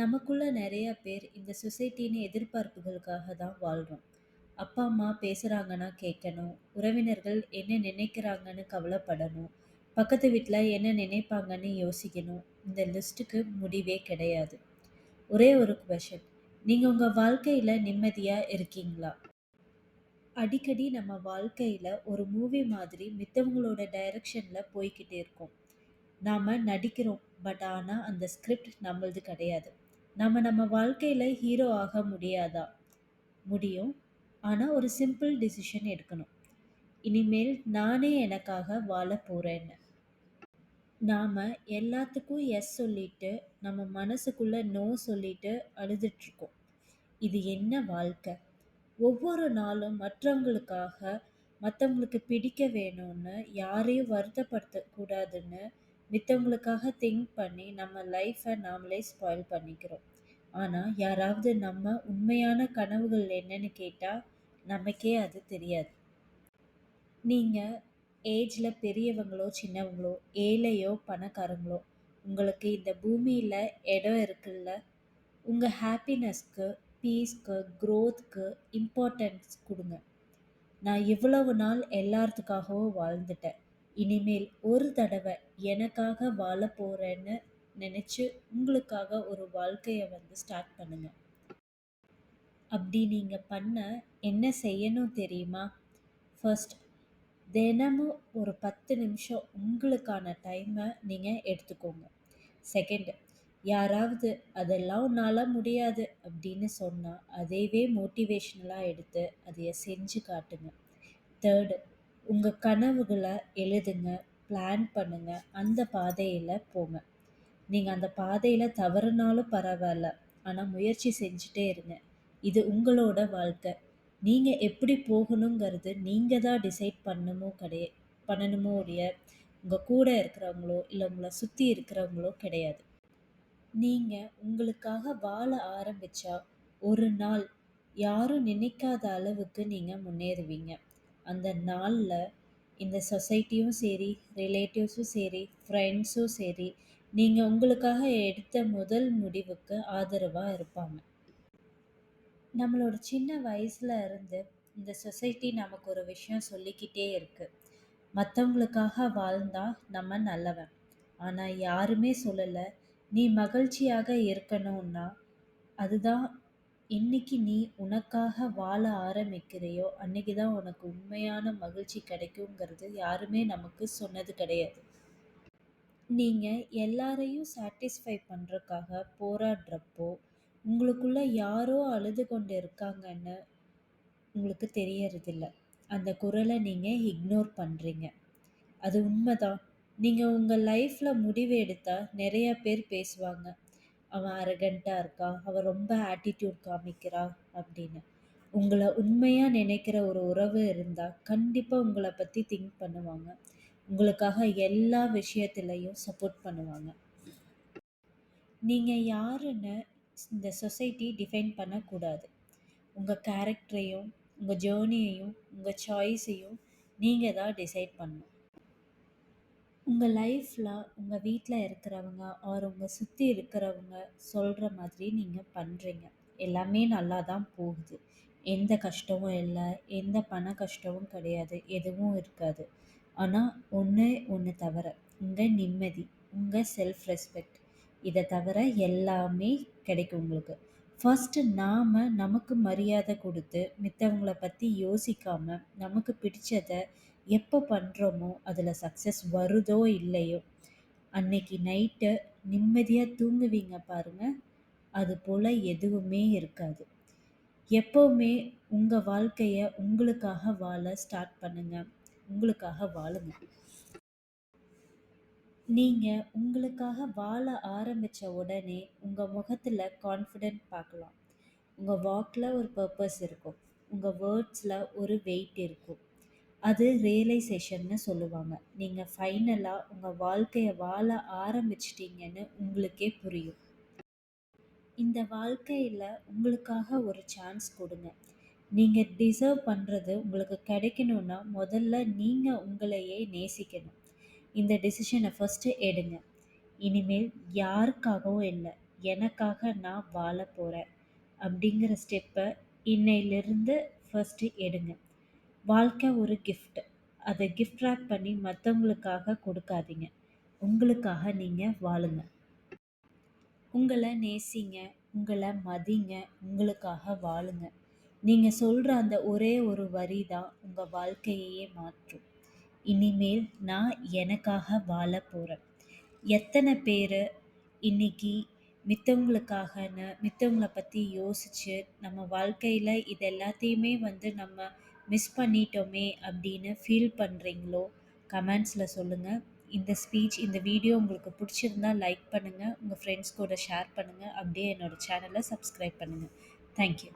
நமக்குள்ள நிறைய பேர் இந்த சொசைட்டின்னு எதிர்பார்ப்புகளுக்காக தான் வாழ்கிறோம் அப்பா, அம்மா பேசுகிறாங்கன்னா கேட்கணும். உறவினர்கள் என்ன நினைக்கிறாங்கன்னு கவலைப்படணும். பக்கத்து வீட்டில் என்ன நினைப்பாங்கன்னு யோசிக்கணும். இந்த லிஸ்ட்டுக்கு முடிவே கிடையாது. ஒரே ஒரு கொஷன் நீங்கள் உங்கள் வாழ்க்கையில் நிம்மதியாக இருக்கீங்களா? அடிக்கடி நம்ம வாழ்க்கையில் ஒரு மூவி மாதிரி மித்தவங்களோட டைரக்ஷனில் போய்க்கிட்டே இருக்கோம். நாம் நடிக்கிறோம். பட் ஆனால் அந்த ஸ்கிரிப்ட் நம்மளது கிடையாது. நாம நம்ம வாழ்க்கையில ஹீரோ ஆக முடியாதா? முடியும். ஆனா ஒரு சிம்பிள் டிசிஷன் எடுக்கணும். இனிமேல் நானே எனக்காக வாழப் போறேன்னு. நாம எல்லாத்துக்கும் எஸ் சொல்லிட்டு, நம்ம மனசுக்குள்ள நோ சொல்லிட்டு அழுதுட்ருக்கோம் இது என்ன வாழ்க்கை? ஒவ்வொரு நாளும் மற்றவங்களுக்காக, மத்தவங்களுக்கு பிடிக்க வேணும்னு, யாரையும் வருத்தப்படுத்தக்கூடாதுன்னு மித்தவங்களுக்காக திங்க் பண்ணி நம்ம லைஃப்பை நாமளே ஸ்பாயில் பண்ணிக்கிறோம். ஆனால் யாராவது நம்ம உண்மையான கனவுகள் என்னன்னு கேட்டால் நமக்கே அது தெரியாது. நீங்கள் ஏஜில் பெரியவங்களோ, சின்னவங்களோ, ஏழையோ, பணக்காரங்களோ, உங்களுக்கு இந்த பூமியில் இடம் இருக்குல்ல. உங்கள் ஹாப்பினஸ்க்கு, பீஸ்க்கு, க்ரோத்க்கு இம்பார்ட்டன்ஸ் கொடுங்க நான் இவ்வளவு நாள் எல்லாத்துக்காகவும் வாழ்ந்துட்டேன். இனிமேல் ஒரு தடவை எனக்காக வாழ போறேன்னு நினைச்சு உங்களுக்காக ஒரு வாழ்க்கையை வந்து ஸ்டார்ட் பண்ணுங்க. அப்படி நீங்க பண்ண என்ன செய்யணும் தெரியுமா? ஃபர்ஸ்ட் தினமும் ஒரு 10 நிமிஷம் உங்களுக்கான டைமை நீங்க எடுத்துக்கோங்க. செகண்ட் யாராவது அதெல்லாம் உன்னால முடியாது அப்படின்னு சொன்னால் அதையவே மோட்டிவேஷனலாக எடுத்து அதைய செஞ்சு காட்டுங்க. தேர்டு உங்கள் கனவுகளை எழுதுங்க, பிளான் பண்ணுங்க, அந்த பாதையில் போங்க. நீங்கள் அந்த பாதையில் தவறுனாலும் பரவாயில்ல ஆனால் முயற்சி செஞ்சுட்டே இருங்க. இது உங்களோட வாழ்க்கை. நீங்கள் எப்படி போகணுங்கிறது நீங்கள் தான் டிசைட் பண்ணணுமோ கிடையாது பண்ணணுமோ உடைய உங்கள் கூட இருக்கிறவங்களோ, இல்லை உங்களை சுற்றி இருக்கிறவங்களோ கிடையாது. நீங்கள் உங்களுக்காக வாழ ஆரம்பித்தா ஒரு நாள் யாரும் நினைக்காத அளவுக்கு நீங்கள் முன்னேறுவீங்க. அந்த நாளில் இந்த சொசைட்டியும் சரி, ரிலேட்டிவ்ஸும் சரி, ஃப்ரெண்ட்ஸும் சரி, நீங்கள் உங்களுக்காக எடுத்த முதல் முடிவுக்கு ஆதரவாக இருப்பாங்க. நம்மளோட சின்ன வயசுல இருந்து இந்த சொசைட்டி நமக்கு ஒரு விஷயம் சொல்லிக்கிட்டே இருக்கு. மற்றவங்களுக்காக வாழ்ந்தால் நம்ம நல்லவன். ஆனால் யாருமே சொல்லலை நீ மகிழ்ச்சியாக இருக்கணும்னா, அதுதான் என்னைக்கு நீ உனக்காக வாழ ஆரம்பிக்கிறையோ, அன்னைக்கு தான் உனக்கு உண்மையான மகிழ்ச்சி கிடைக்குங்கிறது யாருமே நமக்கு சொன்னது கிடையாது. நீங்கள் எல்லாரையும் சாட்டிஸ்ஃபை பண்ணுறக்காக போராடுறப்போ, உங்களுக்குள்ள யாரோ அழுது கொண்டு இருக்காங்கன்னு உங்களுக்கு தெரியறதில்ல. அந்த குரலை நீங்கள் இக்னோர் பண்ணுறீங்க அது உண்மைதான். நீங்கள் உங்கள் லைஃப்பில் முடிவு எடுத்தால் நிறைய பேர் பேசுவாங்க. அவன் அரகண்ட்டாக இருக்கான். அவள் ரொம்ப ஆட்டிடியூட் காமிக்கிறா அப்படின்னு. உங்களை உண்மையாக நினைக்கிற ஒரு உறவு இருந்தால் கண்டிப்பாக உங்களை பற்றி திங்க் பண்ணுவாங்க. உங்களுக்காக எல்லா விஷயத்துலையும் சப்போர்ட் பண்ணுவாங்க. நீங்கள் யாருன்னு இந்த சொசைட்டி டிஃபைன் பண்ணக்கூடாது. உங்கள் கேரக்டரையும், உங்கள் ஜேர்னியையும் உங்கள் சாய்ஸையும் நீங்கள் தான் டிசைட் பண்ணணும். உங்கள் லைஃப்பில் உங்கள் வீட்டில் இருக்கிறவங்க, ஆர் உங்கள் சுற்றி இருக்கிறவங்க சொல்கிற மாதிரி நீங்கள் பண்ணுறீங்க எல்லாமே நல்லா தான் போகுது. எந்த கஷ்டமும் இல்லை எந்த பண கஷ்டமும் கிடையாது. எதுவும் இருக்காது. ஆனால் ஒன்று ஒன்று தவிர, உங்கள் நிம்மதி, உங்கள் செல்ஃப் ரெஸ்பெக்ட். இதை தவிர எல்லாமே கிடைக்கும் உங்களுக்கு. ஃபஸ்ட்டு நாம் நமக்கு மரியாதை கொடுத்து மித்தவங்களை பற்றி யோசிக்காமல் நமக்கு பிடிச்சதை எப்போ பண்ணுறோமோ அதில் சக்ஸஸ் வருதோ இல்லையோ, அன்னைக்கு நைட்டு நிம்மதியாக தூங்குவீங்க பாருங்கள் அது போல் எதுவுமே இருக்காது. எப்போவுமே உங்கள் வாழ்க்கையை உங்களுக்காக வாழ ஸ்டார்ட் பண்ணுங்கள் உங்களுக்காக வாழுங்க. நீங்கள் உங்களுக்காக வாழ ஆரம்பித்த உடனே உங்கள் முகத்தில் கான்ஃபிடென்ட் பார்க்கலாம். உங்கள் வாக்கில் ஒரு பர்பஸ் இருக்கும். உங்கள் வேர்ட்ஸில் ஒரு வெயிட் இருக்கும். அது ரியலைசேஷன்னு சொல்லுவாங்க. நீங்கள் ஃபைனலாக உங்கள் வாழ்க்கையை வாழ ஆரம்பிச்சிட்டிங்கன்னு உங்களுக்கே புரியும். இந்த வாழ்க்கையில் உங்களுக்காக ஒரு சான்ஸ் கொடுங்க நீங்கள் டிசர்வ் பண்ணுறது உங்களுக்கு கிடைக்கணும்னா, முதல்ல நீங்கள் உங்களையே நேசிக்கணும். இந்த டிசிஷனை ஃபஸ்ட்டு எடுங்க. இனிமேல் யாருக்காகவும் இல்லை எனக்காக நான் வாழப் போகிறேன் அப்படிங்கிற ஸ்டெப்பை இன்னையிலிருந்து ஃபர்ஸ்ட்டு எடுங்க. வாழ்க்கை ஒரு கிஃப்ட். அதை கிஃப்ட் ரேப் பண்ணி மற்றவங்களுக்காக கொடுக்காதீங்க. உங்களுக்காக நீங்கள் வாழுங்க. உங்களை நேசிங்க, உங்களை மதிங்க, உங்களுக்காக வாழுங்க. நீங்கள் சொல்கிற அந்த ஒரே ஒரு வரி தான் உங்கள் வாழ்க்கையையே மாற்றும். இனிமேல் நான் எனக்காக வாழ போகிறேன் எத்தனை பேர் இன்னைக்கு மித்தவங்களுக்காகன்னு மித்தவங்களை பற்றி யோசிச்சு நம்ம வாழ்க்கையில் இது எல்லாத்தையுமே வந்து நம்ம மிஸ் பண்ணிட்டோமே அப்படின்னு ஃபீல் பண்ணுறீங்களோ கமெண்ட்ஸில் சொல்லுங்கள் இந்த ஸ்பீச் இந்த வீடியோ உங்களுக்கு பிடிச்சிருந்தா லைக் பண்ணுங்கள் உங்கள் ஃப்ரெண்ட்ஸ் கூட ஷேர் பண்ணுங்கள் அப்படியே என்னோட சேனலை சப்ஸ்கிரைப் பண்ணுங்கள் தேங்க் யூ.